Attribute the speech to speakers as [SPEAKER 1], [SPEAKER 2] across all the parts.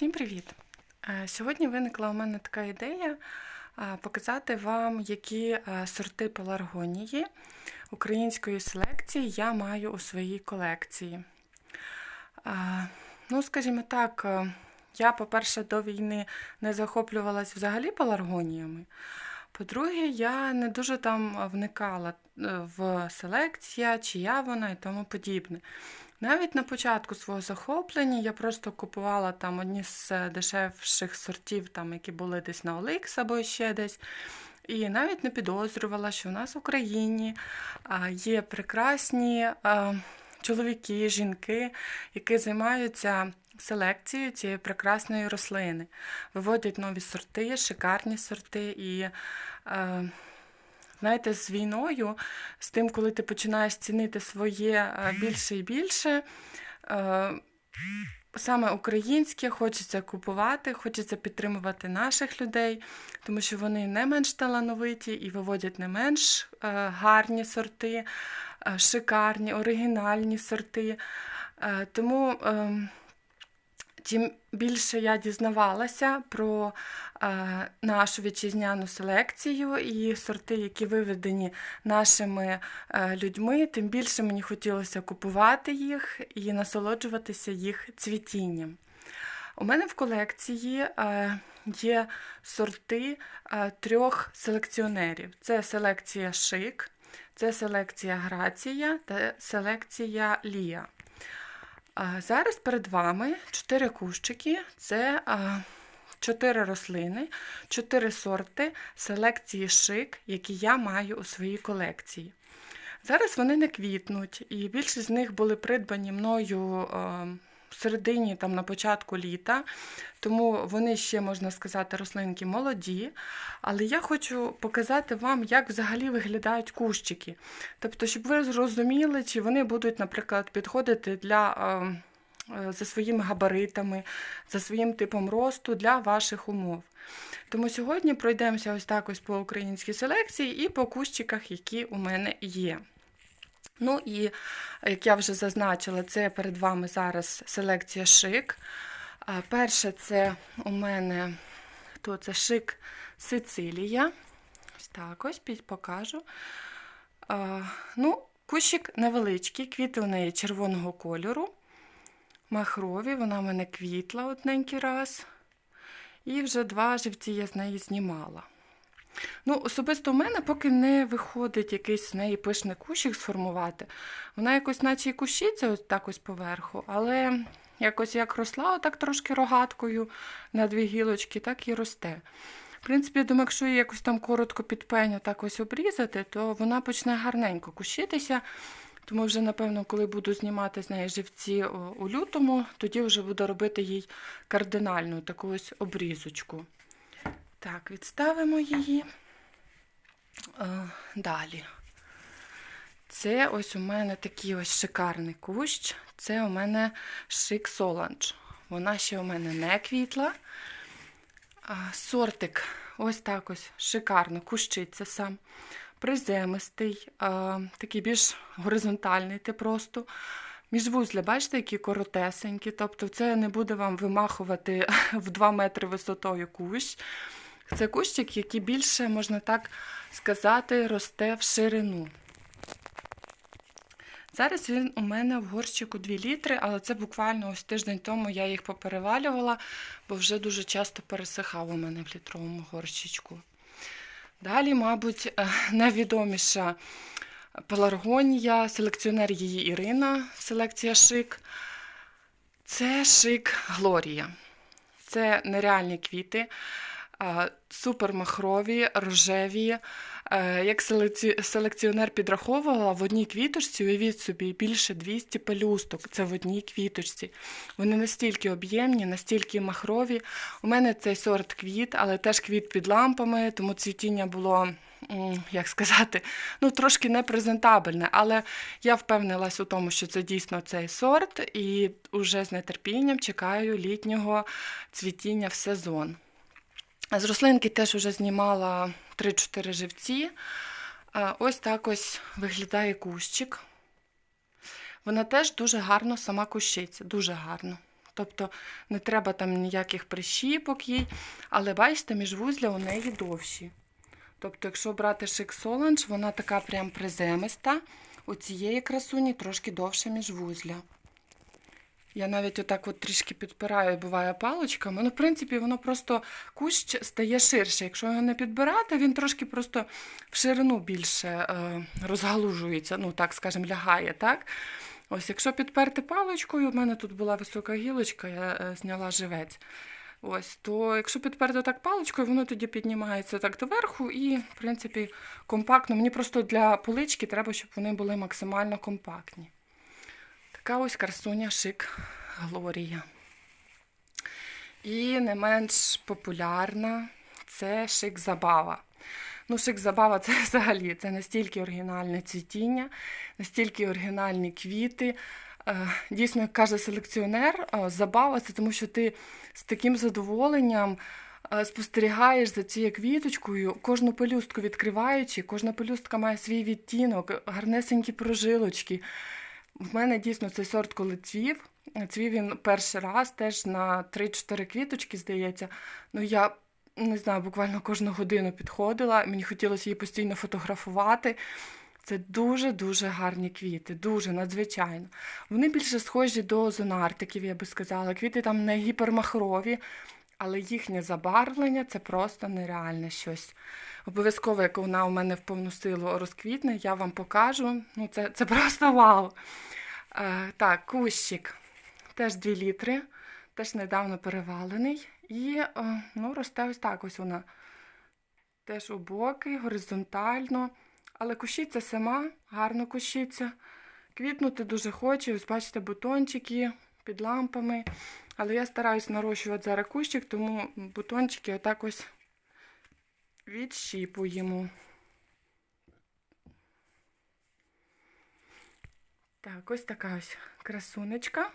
[SPEAKER 1] Всім привіт! Е, Сьогодні виникла у мене така ідея е, показати вам, які е, сорти пеларгонії української селекції я маю у своїй колекції. Ну, скажімо так, я, по-перше, до війни не захоплювалась взагалі пеларгоніями. По-друге, я не дуже там вникала в селекція, чия вона і тому подібне. Навіть на початку свого захоплення я просто купувала там одні з е, дешевших сортів, там, які були десь на OLX або ще десь. І навіть не підозрювала, що у нас в Україні є прекрасні чоловіки, жінки, які займаються селекцією цієї прекрасної рослини, виводять нові сорти, шикарні сорти. І е, знаєте, з війною, з тим, коли ти починаєш цінити своє е, більше і більше. е, Саме українське хочеться купувати, хочеться підтримувати наших людей, тому що вони не менш талановиті і виводять не менш е, гарні сорти, шикарні, оригінальні сорти. Тому чим більше я дізнавалася про е, нашу вітчизняну селекцію і сорти, які виведені нашими е, людьми, тим більше мені хотілося купувати їх і насолоджуватися їх цвітінням. У мене в колекції е, є сорти трьох селекціонерів: це селекція Шик, це селекція Грація та селекція Лія. А Зараз перед вами чотири кущики. Це чотири рослини, чотири сорти селекції шик, які я маю у своїй колекції. Зараз вони не квітнуть, і більшість з них були придбані мною а, в середині, там, на початку літа, тому вони ще, можна сказати, рослинки молоді. Але я хочу показати вам, як взагалі виглядають кущики. Тобто, щоб ви зрозуміли, чи вони будуть, наприклад, підходити для. е, За своїми габаритами, за своїм типом росту для ваших умов. Тому сьогодні пройдемося ось так ось по українській селекції і по кущиках, які у мене є. Ну і, як я вже зазначила, це перед вами зараз селекція шик. Перше, це у мене то це шик Сицилія. Ось так ось покажу. Ну, Кущик невеличкий, квіти у неї червоного кольору. Махрові, вона в мене квітла одненький раз. І вже два живці я з неї знімала. Ну, особисто у мене поки не виходить якийсь з неї пишний кущик сформувати. Вона якось, наче і кущиться ось так ось поверху, але якось як росла, отак трошки рогаткою на дві гілочки, так і росте. В принципі, я думаю, якщо її якось там коротко під пеню так ось обрізати, то вона почне гарненько кущитися. Тому вже, напевно, коли буду знімати з неї живці у лютому, тоді вже буду робити їй кардинальну таку ось обрізочку. Так, відставимо її. Е, Далі. Це ось у мене такий ось шикарний кущ. Це у мене шик Соланж. Вона ще у мене не квітла. Сортик ось так ось шикарно кущиться сам. Приземистий, такий більш горизонтальний тип росту. Міжвузля, бачите, які коротесенькі. Тобто це не буде вам вимахувати в 2 метри висотою кущ. Це кущик, який більше, можна так сказати, росте в ширину. Зараз він у мене в горщику 2 літри, але це буквально ось тиждень тому я їх поперевалювала, бо вже дуже часто пересихав у мене в літровому горщичку. Далі, мабуть, е, найвідоміша пеларгонія, селекціонер її Ірина, селекція шик. Це шик Глорія. Це нереальні квіти, супермахрові, рожеві. Е, Як селекціонер підраховувала, в одній квіточці, уявіть собі, більше 200 пелюсток. Це в одній квіточці. Вони настільки об'ємні, настільки махрові. У мене цей сорт квіт, але теж квіт під лампами, тому цвітіння було. Як сказати, ну трошки непрезентабельне, але я впевнилась у тому, що це дійсно цей сорт, і вже з нетерпінням чекаю літнього цвітіння в сезон. З рослинки теж вже знімала 3-4 живці. Ось так ось виглядає кущик. Вона теж дуже гарно сама кущиться, дуже гарно. Тобто не треба там ніяких прищіпок їй, але бачите, міжвузля у неї довші. Тобто, якщо брати шик Solange, вона така прям приземиста. У цієї красуні трошки довше міжвузля. Я навіть отак от трішки підпираю, буває паличками. Ну, в принципі, воно просто кущ стає ширше. Якщо його не підбирати, він трошки просто в ширину більше е, розгалужується, ну так скажемо, лягає, так? Ось, якщо підперти паличкою, в мене тут була висока гілочка, я е, зняла живець. Ось, то якщо підперти так паличкою, воно тоді піднімається так доверху і, в принципі, компактно. Мені просто для полички треба, щоб вони були максимально компактні. Така ось красуня шик Глорія. І не менш популярна це шик Забава. Ну, шик Забава це взагалі це настільки оригінальне цвітіння, настільки оригінальні квіти. Е, Дійсно, як каже селекціонер, е, забава це тому, що ти з таким задоволенням е, спостерігаєш за цією квіточкою, кожну пелюстку відкриваючи, кожна пелюстка має свій відтінок, гарнесенькі прожилочки. В мене дійсно цей сорт, коли цвів, цвів він перший раз теж на 3-4 квіточки, здається. Ну, я не знаю, буквально кожну годину підходила, мені хотілося її постійно фотографувати. Це дуже-дуже гарні квіти, дуже надзвичайно. Вони більше схожі до зонартиків, я би сказала. Квіти там не гіпермахрові, але їхнє забарвлення це просто нереальне щось. Обов'язково, як вона у мене в повну силу розквітне, я вам покажу. Ну, Це це просто вау. Е, Так, кущик теж 2 літри, теж недавно перевалений. І е, ну, росте ось так ось вона. Теж у боки, горизонтально. Але кущиться сама, гарно кущиться. Квітнути дуже хоче. Ось бачите, бутончики під лампами. Але я стараюсь нарощувати зараз кущик, тому бутончики отак ось відщіпуємо. Так, ось така ось красунечка.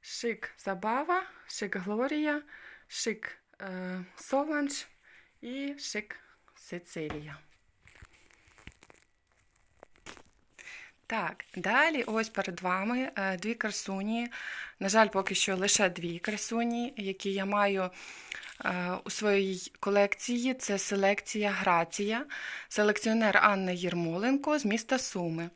[SPEAKER 1] Шик Забава, шик Глорія, шик е, Соланж і шик Сицилія. Так, далі ось перед вами е, дві красуні. На жаль, поки що лише дві красуні, які я маю у своїй колекції. Це селекція Грація, селекціонер Анна Єрмоленко з міста Суми.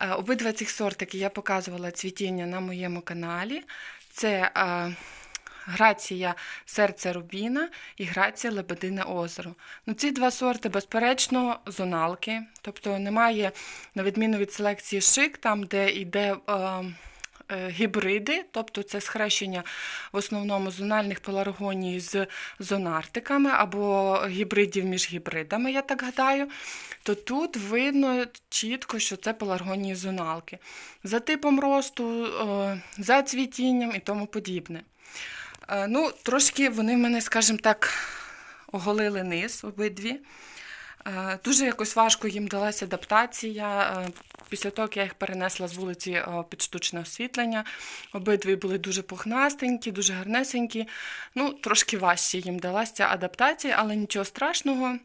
[SPEAKER 1] Е, Обидва цих сортики я показувала цвітіння на моєму каналі. Це Грація серце Рубіна і Грація Лебедине озеро. Ну, Ці два сорти, безперечно, зоналки. Тобто немає, на відміну від селекції шик, там, де йде е, е, гібриди, тобто це схрещення в основному зональних пеларгоній з зонартиками або гібридів між гібридами, я так гадаю. То тут видно чітко, що це пеларгонії зоналки. За типом росту, е, за цвітінням і тому подібне. Е, ну, Трошки вони в мене, скажімо так, оголили низ обидві. Е, дуже якось важко їм далася адаптація. Після того, як я їх перенесла з вулиці під штучне освітлення, обидві були дуже пухнастенькі, дуже гарнесенькі. Ну, Трошки важче їм далася адаптація, але нічого страшного.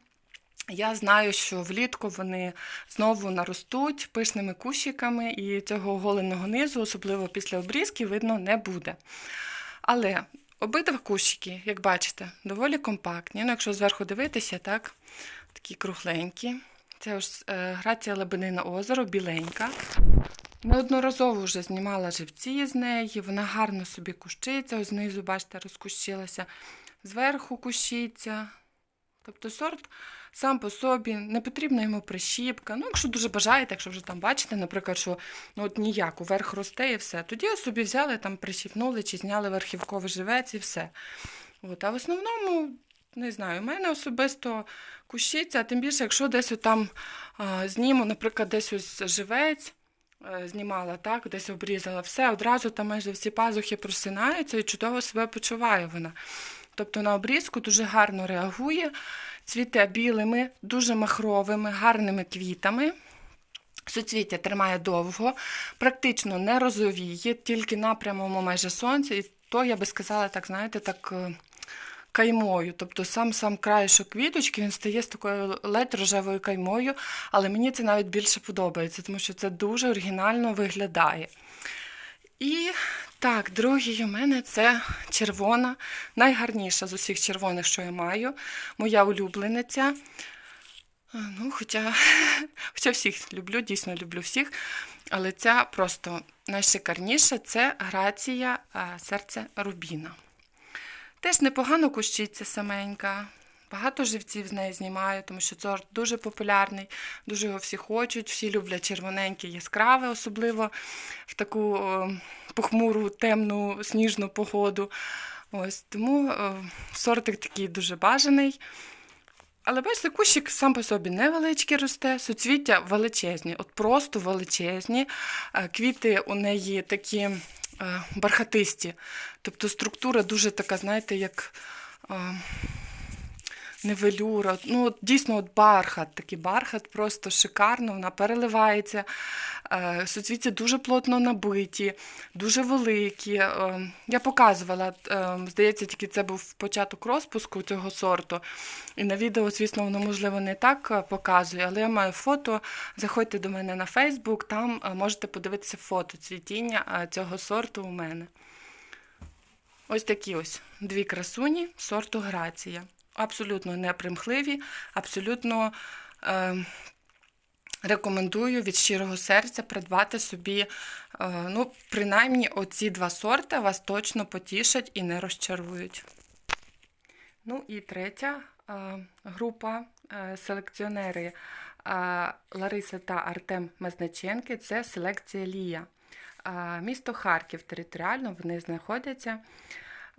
[SPEAKER 1] Я знаю, що влітку вони знову наростуть пишними кущиками, і цього оголеного низу, особливо після обрізки, видно не буде. Але Обидва кущики, як бачите, доволі компактні. Ну, Якщо зверху дивитися, так, такі кругленькі. Це ось е, грація Лебедине озеро, біленька. Неодноразово вже знімала живці з неї, вона гарно собі кущиться, ось знизу, бачите, розкущилася, зверху кущиться. Тобто сорт сам по собі, не потрібна йому прищіпка. Ну, якщо дуже бажаєте, якщо вже там бачите, наприклад, що ну, от ніяк, уверх росте і все. Тоді собі взяли, там прищіпнули чи зняли верхівковий живець і все. От, А в основному, не знаю, у мене особисто кущиться, а тим більше, якщо десь там зніму, наприклад, десь ось живець. Е, знімала так, десь обрізала все, одразу там майже всі пазухи просинаються і чудово себе почуває вона. Тобто на обрізку дуже гарно реагує, цвіте білими, дуже махровими, гарними квітами. Суцвіття тримає довго, практично не розовіє, тільки на прямому майже сонці, і то, я би сказала, так, знаєте, так е, каймою. Тобто сам сам краєшок квіточки він стає з такою ледь рожевою каймою, але мені це навіть більше подобається, тому що це дуже оригінально виглядає. І так, другий у мене це червона, найгарніша з усіх червоних, що я маю. Моя улюблениця. Ну, хоча, хоча всіх люблю, дійсно люблю всіх. Але ця просто найшикарніша це грація серце Рубіна. Теж непогано кущиться саменька. Багато живців з неї знімаю, тому що сорт дуже популярний, дуже його всі хочуть, всі люблять червоненьке, яскраве, особливо в таку о, похмуру, темну, сніжну погоду. Ось Тому о, сортик такий дуже бажаний. Але бачите, кущик сам по собі невеличкий росте, суцвіття величезні, от просто величезні. Е, Квіти у неї такі бархатисті. Тобто структура дуже така, знаєте, як е, не велюра. Ну, дійсно, от бархат, такий бархат, просто шикарно, вона переливається. Е, Суцвіття дуже плотно набиті, дуже великі. Е, Я показувала, е, здається, тільки це був початок розпуску цього сорту. І на відео, звісно, воно, можливо, не так показує, але я маю фото. Заходьте до мене на Фейсбук, там можете подивитися фото цвітіння цього сорту у мене. Ось такі ось дві красуні сорту Грація. Абсолютно непримхливі, абсолютно е, рекомендую від щирого серця придбати собі, е, ну, принаймні, оці два сорти вас точно потішать і не розчарують. Ну і третя е, група е, селекціонери е, Лариса та Артем Мазниченки це селекція Лія. Е, Місто Харків територіально вони знаходяться.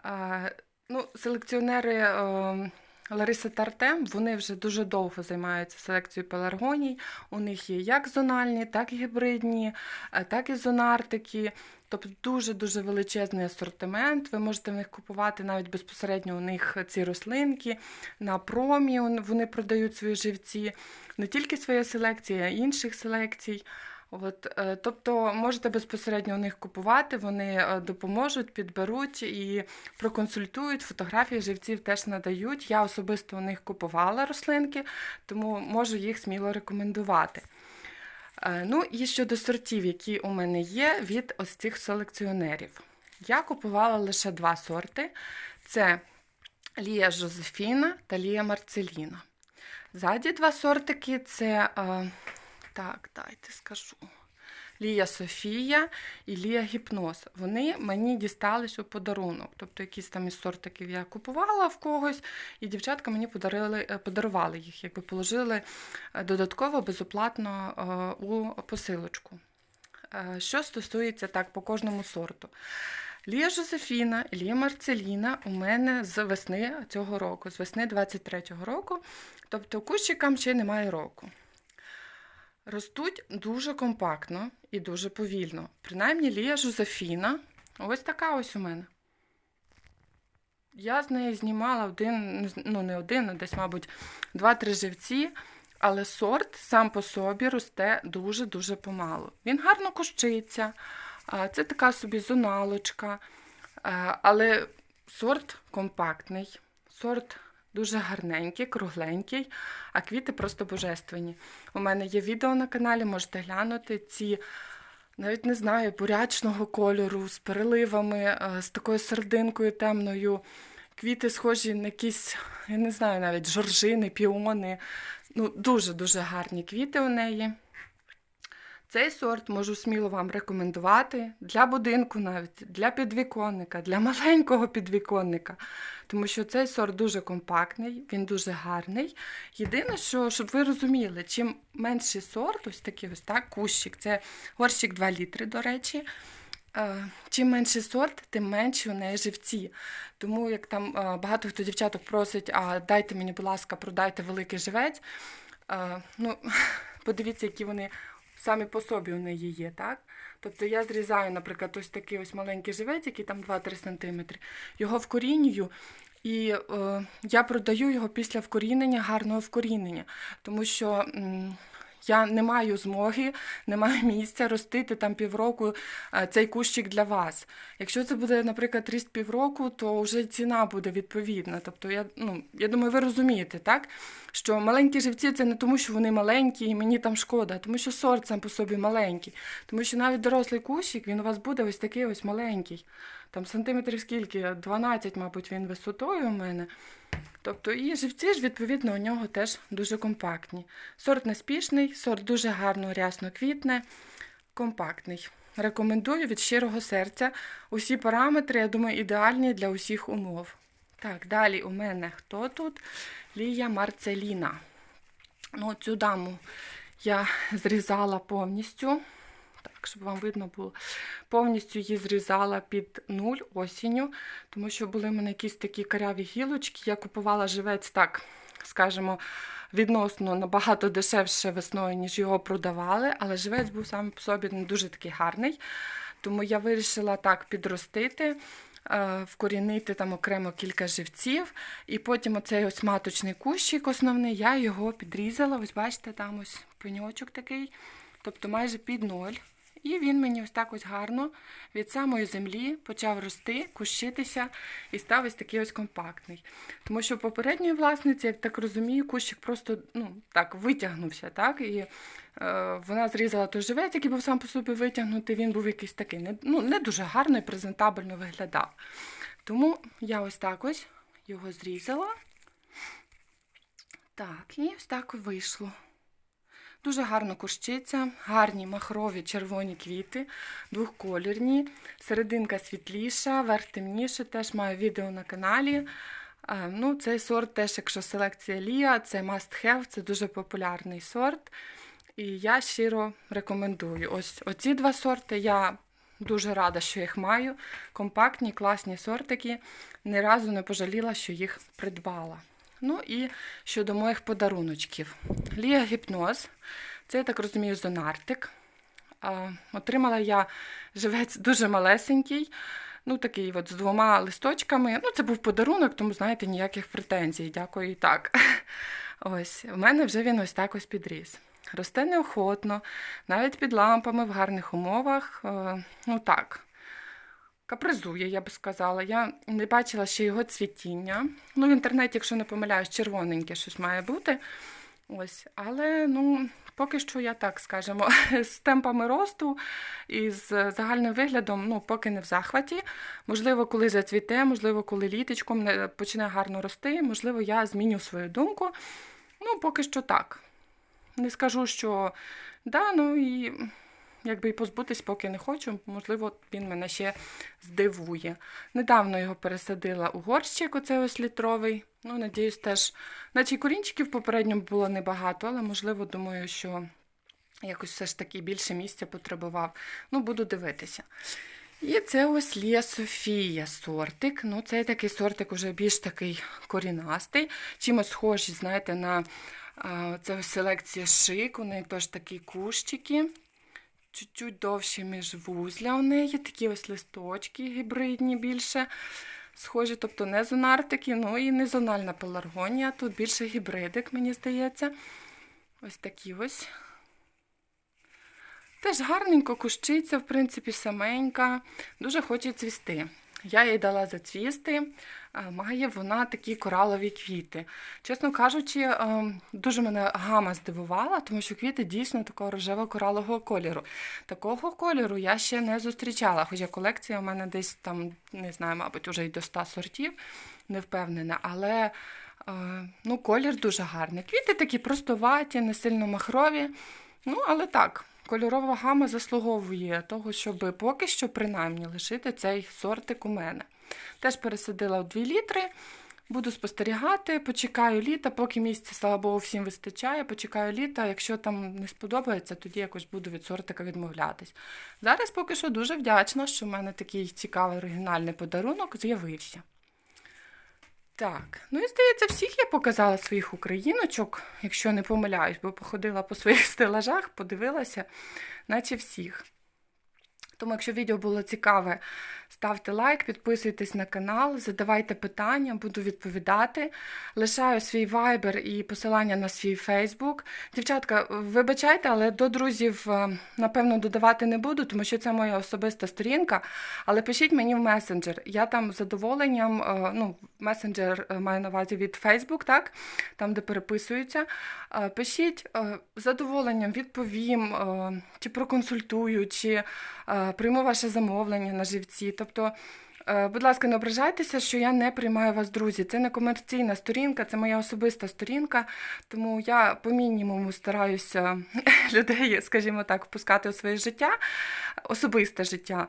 [SPEAKER 1] Е, Ну, селекціонери е, Лариса та Артем, вони вже дуже довго займаються селекцією пеларгоній. У них є як зональні, так і гібридні, е, так і зонартики. Тобто дуже-дуже величезний асортимент. Ви можете в них купувати навіть безпосередньо у них ці рослинки. На промі вони продають свої живці, не тільки своєї селекції, а й інших селекцій. От, е, тобто можете безпосередньо у них купувати, вони е, допоможуть, підберуть і проконсультують. Фотографії живців теж надають. Я особисто у них купувала рослинки, тому можу їх сміло рекомендувати. Е, Ну і щодо сортів, які у мене є від ось цих селекціонерів. Я купувала лише два сорти: це Лія Жозефіна та Лія Марцеліна. Ззаді два сортики це. Так, дайте скажу. Лія Софія і Лія Гіпноз. Вони мені дістались у подарунок. Тобто якісь там із сортиків я купувала в когось, і дівчатка мені подарили, е, подарували їх, якби положили е, додатково безоплатно е, у посилочку. Що стосується так по кожному сорту. Лія Жозефіна Лія Марцеліна у мене з весни цього року, з весни 23-го року, тобто кущикам ще немає року. Ростуть дуже компактно і дуже повільно. Принаймні Лія Жозефіна, ось така ось у мене. Я з неї знімала один, ну не один, а десь, мабуть, два-три живці, але сорт сам по собі росте дуже-дуже помалу. Він гарно кущиться, це така собі зоналочка, але сорт компактний, сорт дуже гарненький, кругленький, а квіти просто божественні. У мене є відео на каналі, можете глянути ці. Навіть не знаю, бурячного кольору, з переливами, е, з такою сердинкою темною. Квіти схожі на якісь, я не знаю, навіть жоржини, піони. Ну, дуже-дуже гарні квіти у неї. Цей сорт можу сміло вам рекомендувати для будинку навіть, для підвіконника, для маленького підвіконника. Тому що цей сорт дуже компактний, він дуже гарний. Єдине, що, щоб ви розуміли, чим менший сорт, ось такий ось так, кущик, це горщик 2 літри, до речі. е, Чим менший сорт, тим менші у неї живці. Тому як там е, багато хто дівчаток просить, а дайте мені, будь ласка, продайте великий живець. Е, Ну, подивіться, які вони самі по собі у неї є, так? Тобто я зрізаю, наприклад, ось такий ось маленький живець, який там 2-3 см, його вкорінюю, і е, я продаю його після вкорінення, гарного вкорінення. Тому що м, Я не маю змоги, не маю місця ростити там півроку е, цей кущик для вас. Якщо це буде, наприклад, ріст півроку, то вже ціна буде відповідна. Тобто, я, ну, я думаю, ви розумієте, так? Що маленькі живці це не тому, що вони маленькі і мені там шкода, а тому що сорт сам по собі маленький. Тому що навіть дорослий кущик, він у вас буде ось такий ось маленький. Там сантиметрів скільки? 12, мабуть, він висотою у мене. Тобто і живці ж, відповідно, у нього теж дуже компактні. Сорт неспішний, сорт дуже гарно рясно квітне, компактний. Рекомендую від щирого серця. Усі параметри, я думаю, ідеальні для усіх умов. Так, далі у мене хто тут? Лія Марцеліна. Ну, цю даму я зрізала повністю. Так, щоб вам видно було. Повністю її зрізала під нуль осінню, тому що були в мене якісь такі каряві гілочки. Я купувала живець так, скажімо, відносно набагато дешевше весною, ніж його продавали, але живець був сам по собі не дуже такий гарний. Тому я вирішила так підростити, е, вкорінити там окремо кілька живців. І потім оцей ось маточний кущик основний, я його підрізала. Ось бачите, там ось пеньочок такий, тобто майже під ноль. І він мені ось так ось гарно від самої землі почав рости, кущитися і став ось такий ось компактний. Тому що попередньої власниці, як так розумію, кущик просто ну, так витягнувся. так, І е, вона зрізала той живець, який був сам по собі витягнутий, він був якийсь такий не, ну, не дуже гарно і презентабельно виглядав. Тому я ось так ось його зрізала. Так, і ось так вийшло. Дуже гарно кущиться, гарні махрові червоні квіти, двохколірні, серединка світліша, верх темніше, теж маю відео на каналі. Ну, Цей сорт теж, якщо селекція Лія, це must have, це дуже популярний сорт. І я щиро рекомендую. Ось оці два сорти. Я дуже рада, що їх маю. Компактні, класні сортики. Ні разу не пожаліла, що їх придбала. Ну і щодо моїх подаруночків. Лія Гіпноз, це, я так розумію, зонартик. Отримала я живець дуже малесенький, ну такий от з двома листочками. Ну, Це був подарунок, тому, знаєте, ніяких претензій. Дякую і так. Ось, В мене вже він ось так ось підріс. Росте неохотно, навіть під лампами в гарних умовах. Ну так, капризує, я би сказала. Я не бачила ще його цвітіння. Ну, в інтернеті, якщо не помиляюсь, червоненьке щось має бути. Ось, Але ну, поки що я так скажемо, з темпами росту і з загальним виглядом, ну, поки не в захваті. Можливо, коли зацвіте, можливо, коли літочком почне гарно рости, можливо, я зміню свою думку. Ну, поки що так. Не скажу, що да, ну і якби і позбутись, поки не хочу, можливо, він мене ще здивує. Недавно його пересадила у горщик, оцей ось літровий. Ну, надіюсь, теж, наче корінчиків попередньо було небагато, але, можливо, думаю, що якось все ж таки більше місця потребував. Ну, буду дивитися. І це ось Лія Софія сортик. Ну, Цей такий сортик уже більш такий корінастий. Чимось схожий, знаєте, на це селекція шик, у неї теж такі кущики. Чуть-чуть довші міжвузля у неї, такі ось листочки гібридні більше. Схожі, тобто не зонартики, ну і не зональна пеларгонія. Тут більше гібридик, мені здається. Ось такі ось. Теж гарненько кущиться, в принципі, саменька. Дуже хоче цвісти. Я їй дала зацвісти, має вона такі коралові квіти. Чесно кажучи, дуже мене гама здивувала, тому що квіти дійсно такого рожево-коралового кольору. Такого кольору я ще не зустрічала, хоча колекція у мене десь там, не знаю, мабуть, вже й до 100 сортів, не впевнена, але ну, колір дуже гарний. Квіти такі простоваті, не сильно махрові. Ну, але так, кольорова гама заслуговує того, щоб поки що, принаймні, лишити цей сортик у мене. Теж пересадила в 2 літри. Буду спостерігати, почекаю літа, поки місця, слава Богу, всім вистачає. Почекаю літа. Якщо там не сподобається, тоді якось буду від сортика відмовлятись. Зараз поки що дуже вдячна, що в мене такий цікавий оригінальний подарунок з'явився. Так, ну і здається, всіх я показала своїх україночок, якщо не помиляюсь, бо походила по своїх стелажах, подивилася, наче всіх. Тому, якщо відео було цікаве, Ставте лайк, підписуйтесь на канал, задавайте питання, буду відповідати. Лишаю свій вайбер і посилання на свій Фейсбук. Дівчатка, вибачайте, але до друзів, е, напевно, додавати не буду, тому що це моя особиста сторінка. Але пишіть мені в месенджер. Я там з задоволенням, е, ну, месенджер е, маю на увазі від Фейсбук, так? Там, де переписуються. Пишіть з задоволенням відповім, чи проконсультую, чи прийму ваше замовлення на живці. Тобто, е, будь ласка, не ображайтеся, що я не приймаю вас, друзі. Це не комерційна сторінка, це моя особиста сторінка. Тому я по мінімуму стараюся людей, скажімо так, впускати у своє життя, особисте життя.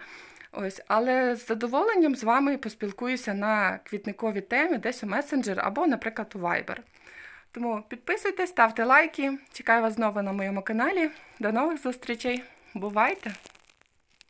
[SPEAKER 1] Ось, але з задоволенням з вами поспілкуюся на квітникові темі, десь у месенджер або, наприклад, у Viber. Тому підписуйтесь, ставте лайки. Чекаю вас знову на моєму каналі. До нових зустрічей. Бувайте!